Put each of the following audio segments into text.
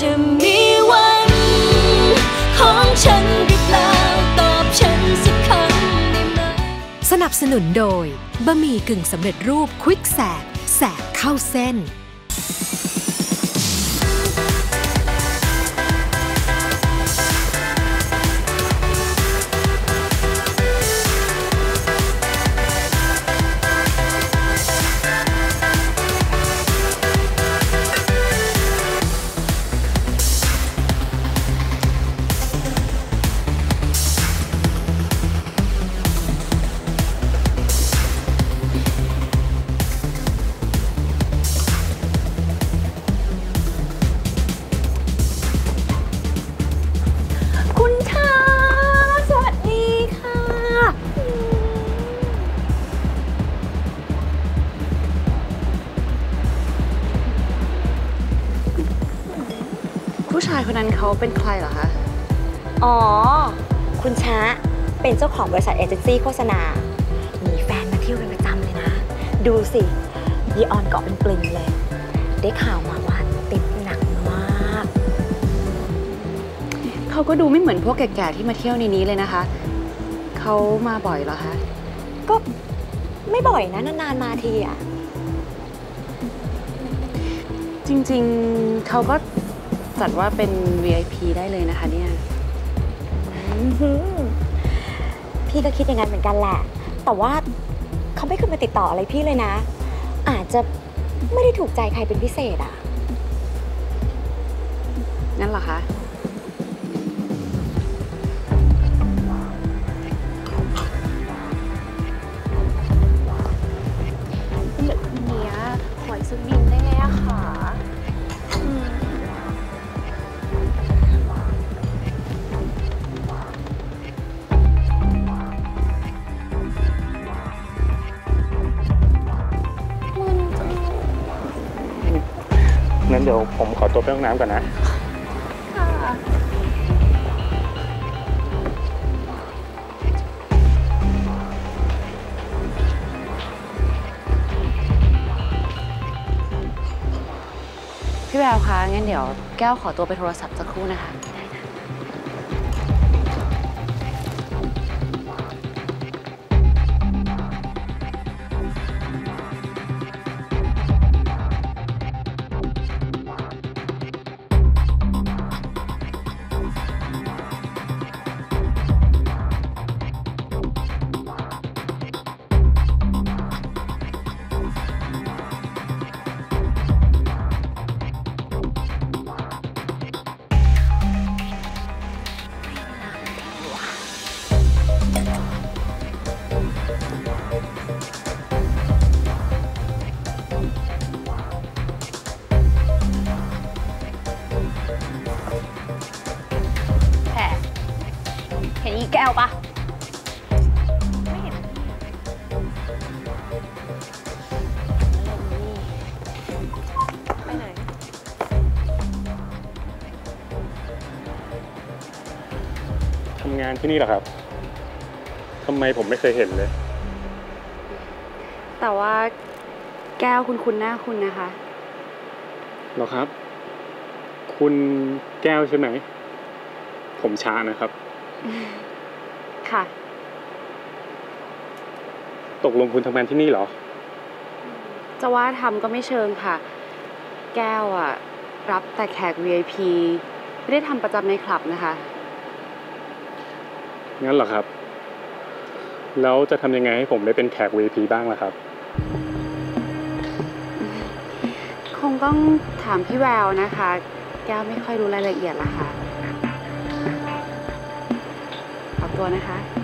จะมีวันของฉันหรือเปล่า ตอบฉันสักคำได้ไหม สนับสนุนโดยบะหมี่กึ่งสำเร็จรูปควิกแสกแสกเข้าเส้น ชายคนนั้นเขาเป็นใครเหรอคะ อ๋อ คุณช้าเป็นเจ้าของบริษัทเอเจนซี่โฆษณา มีแฟนมาเที่ยวเป็นประจำเลยนะ ดูสิยีออนเกาะเป็นปลิงเลย ได้ข่าวมาว่าติดหนักมาก เขาก็ดูไม่เหมือนพวกแก่ๆที่มาเที่ยวในนี้เลยนะคะ เขามาบ่อยเหรอคะ ก็ไม่บ่อยนะนานๆมาทีอะจริงๆ เขาก็ จัดว่าเป็น VIP ได้เลยนะคะเนี่ยอื้อหือพี่ก็คิดอย่างนั้นเหมือนกันแหละ แต่ว่าเขาไม่เคยมาติดต่ออะไรพี่เลยนะ อาจจะไม่ได้ถูกใจใครเป็นพิเศษอะนั่นเหรอคะ งั้นเดี๋ยวผมขอตัวไปห้องน้ำก่อนนะค่ะพี่แววคะงั้นเดี๋ยวแก้วขอตัวไปโทรศัพท์สักครู่นะคะานที่นี่เหรอครับทำไมผมไม่เคยเห็นเลย แต่ว่าแก้วคุณคุณหน้าคุณนะคะเหรอครับ คุณแก้วใช่ไหม ผมช้านะครับ ค่ะ ตกลงคุณทำงานที่นี่เหรอ จะว่าทำก็ไม่เชิงค่ะ แก้วอะรับแต่แขก VIP ไม่ได้ทำประจำในคลับนะคะ งั้นเหรอครับ แล้วจะทำยังไงให้ผมได้เป็นแขก VIP บ้างล่ะครับ คงต้องถามพี่แววนะคะ แก้วไม่ค่อยรู้รายละเอียดละค่ะ ขอตัวนะคะ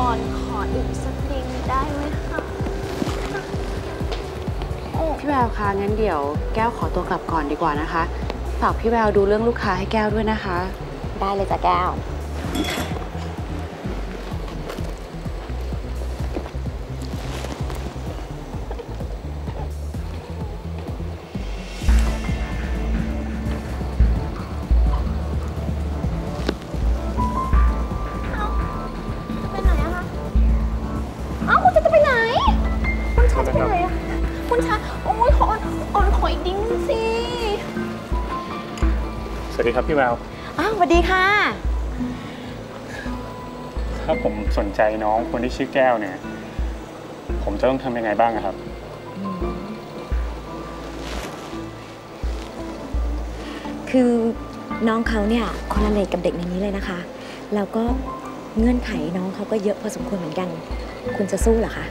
ออนขออีกสักดิงได้ไหมคะพี่แววคะงั้นเดี๋ยวแก้วขอตัวกลับก่อนดีกว่านะคะ ฝากพี่แววดูเรื่องลูกค้าให้แก้วด้วยนะคะ ได้เลยจ้ะแก้ว วัสดีครับพี่แววอ้าวสวัสดีค่ะ ถ้าผมสนใจน้องคนที่ชื่อแก้วเนี่ย ผมจะต้องทำยังไงบ้างอะครับ คือน้องเขาเนี่ยคนละเลทกับเด็กในนี้เลยนะคะ แล้วก็เงื่อนไขน้องเขาก็เยอะพอสมควรเหมือนกัน คุณจะสู้เหรอคะ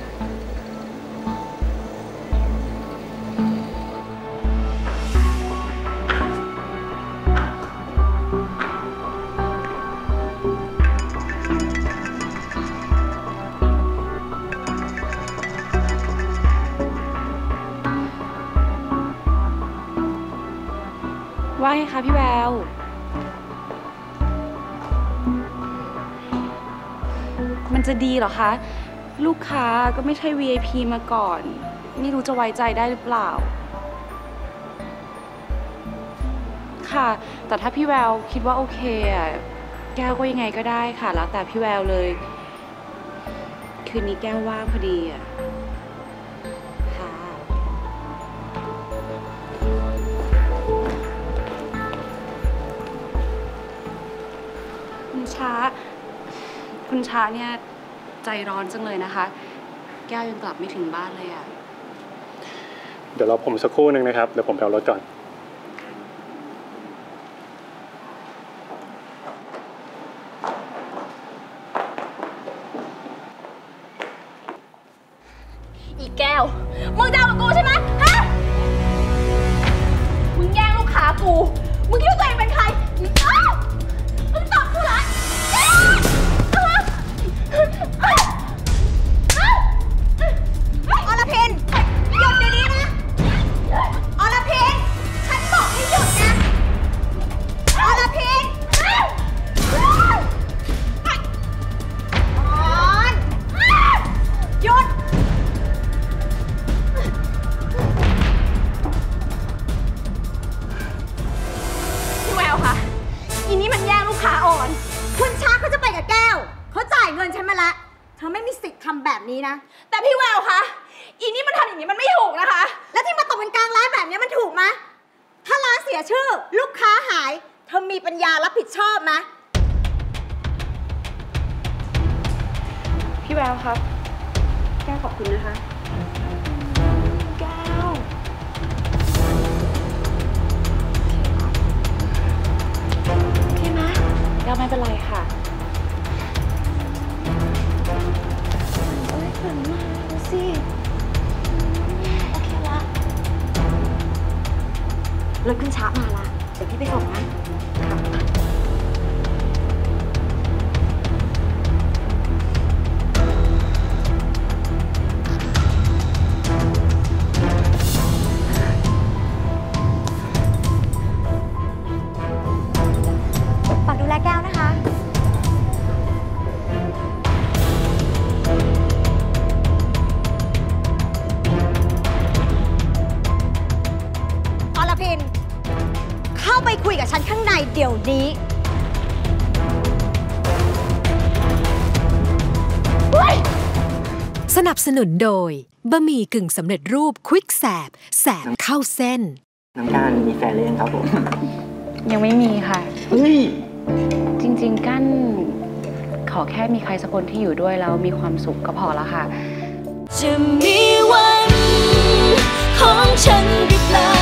คะพี่แวว มันจะดีเหรอคะ ลูกค้าก็ไม่ใช่ VIP มาก่อน ไม่รู้จะไว้ใจได้หรือเปล่า ค่ะ แต่ถ้าพี่แววคิดว่าโอเคอะแก้วก็ยังไงก็ได้ค่ะ แล้วแต่พี่แววเลย คืนนี้แก้วว่างพอดีอะ คุณช้าเนี่ยใจร้อนจังเลยนะคะ แก้วยังกลับไม่ถึงบ้านเลยอะเดี๋ยวรอผมสักครู่หนึ่งนะครับ เดี๋ยวผมไปเอารถก่อน แต่พี่แววคะ อีนี้มันทำอย่างนี้มันไม่ถูกนะคะ แล้วที่มาตกเป็นกลางร้านแบบนี้มันถูกไหมถ้าร้านเสียชื่อ ลูกค้าหาย เธอมีปัญญารับผิดชอบไหมพี่แววครับ แก้วขอบคุณนะคะ ฝ เดี๋ยวนี้สนับสนุนโดยบะหมี่กึ่งสำเร็จรูปควิกแสบแสบเข้าเส้น น้ำการมีแฟนหรือยังครับผม ยังไม่มีค่ะ เฮ้ย จริง ๆ กั้น ขอแค่มีใครสักคนที่อยู่ด้วยแล้วมีความสุขก็พอแล้วค่ะ จะมีวันของฉันหรือเปล่า